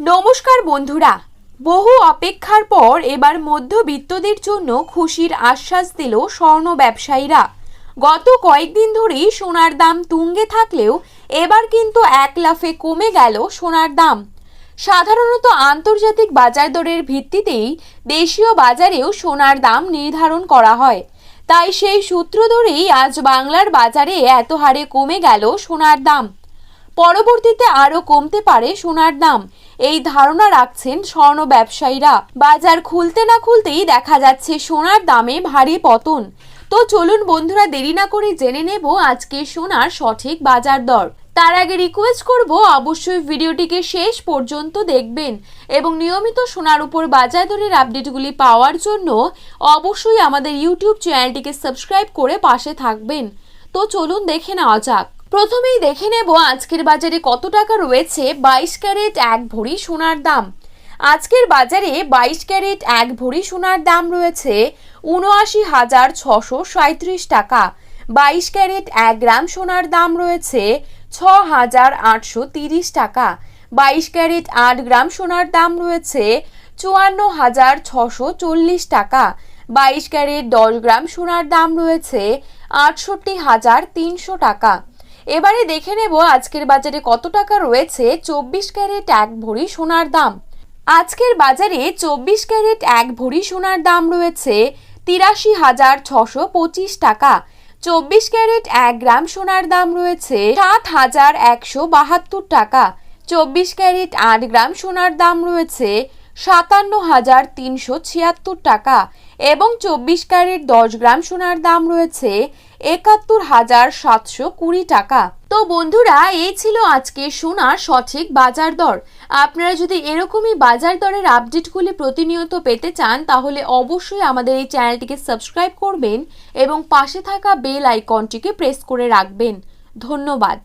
নমস্কার বন্ধুরা। বহু অপেক্ষার পর এবার মধ্যবিত্তদের জন্য খুশির আশ্বাস দিল স্বর্ণ ব্যবসায়ীরা। গত কয়েকদিন ধরেই সোনার দাম তুঙ্গে থাকলেও এবার কিন্তু এক লাফে কমে গেল সোনার দাম। সাধারণত আন্তর্জাতিক বাজার দরের ভিত্তিতেই দেশীয় বাজারেও সোনার দাম নির্ধারণ করা হয়। তাই সেই সূত্র ধরেই আজ বাংলার বাজারে এত হারে কমে গেল সোনার দাম। পরবর্তীতে আরও কমতে পারে সোনার দাম। এই ধারণা রাখছেন স্বর্ণ ব্যবসায়ীরা। বাজার খুলতে না খুলতেই দেখা যাচ্ছে সোনার দামে ভারী পতন। তো চলুন বন্ধুরা, দেরি না করে জেনে নেব আজকে সোনার সঠিক বাজার দর। তার আগে রিকোয়েস্ট করব, অবশ্যই ভিডিওটিকে শেষ পর্যন্ত দেখবেন এবং নিয়মিত সোনার উপর বাজার দরের আপডেটগুলি পাওয়ার জন্য অবশ্যই আমাদের ইউটিউব চ্যানেলটিকে সাবস্ক্রাইব করে পাশে থাকবেন। তো চলুন দেখে নেওয়া যাক। প্রথমেই দেখে নেব আজকের বাজারে কত টাকা রয়েছে বাইশ ক্যারেট এক ভরি সোনার দাম। আজকের বাজারে বাইশ ক্যারেট এক ভরি সোনার দাম রয়েছে উনআশি হাজার ছশো সাঁত্রিশ টাকা। বাইশ ক্যারেট এক গ্রাম সোনার দাম রয়েছে ছ হাজার আটশো তিরিশ টাকা। বাইশ ক্যারেট আট গ্রাম সোনার দাম রয়েছে চুয়ান্ন হাজার ছশো চল্লিশ টাকা। বাইশ ক্যারেট দশ গ্রাম সোনার দাম রয়েছে আটষট্টি হাজার তিনশো টাকা। এবারে দেখে নেব আজকের বাজারে কত টাকা রয়েছে। চব্বিশ ক্যারেট এক ভরি সোনার দাম। আজকের বাজারে চব্বিশ ক্যারেট এক ভরি সোনার দাম রয়েছে তিরাশি হাজার ছশো পঁচিশ টাকা। চব্বিশ ক্যারেট এক গ্রাম সোনার দাম রয়েছে সাত হাজার একশো বাহাত্তর টাকা। চব্বিশ ক্যারেট আট গ্রাম সোনার দাম রয়েছে সাতান্ন হাজার তিনশো ছিয়াত্তর টাকা এবং চব্বিশ ক্যারেট দশ গ্রাম সোনার দাম রয়েছে একাত্তর হাজার সাতশো কুড়ি টাকা। তো বন্ধুরা, এই ছিল আজকে সোনার সঠিক বাজার দর। আপনারা যদি এরকমই বাজার দরের আপডেটগুলি প্রতিনিয়ত পেতে চান, তাহলে অবশ্যই আমাদের এই চ্যানেলটিকে সাবস্ক্রাইব করবেন এবং পাশে থাকা বেল আইকনটিকে প্রেস করে রাখবেন। ধন্যবাদ।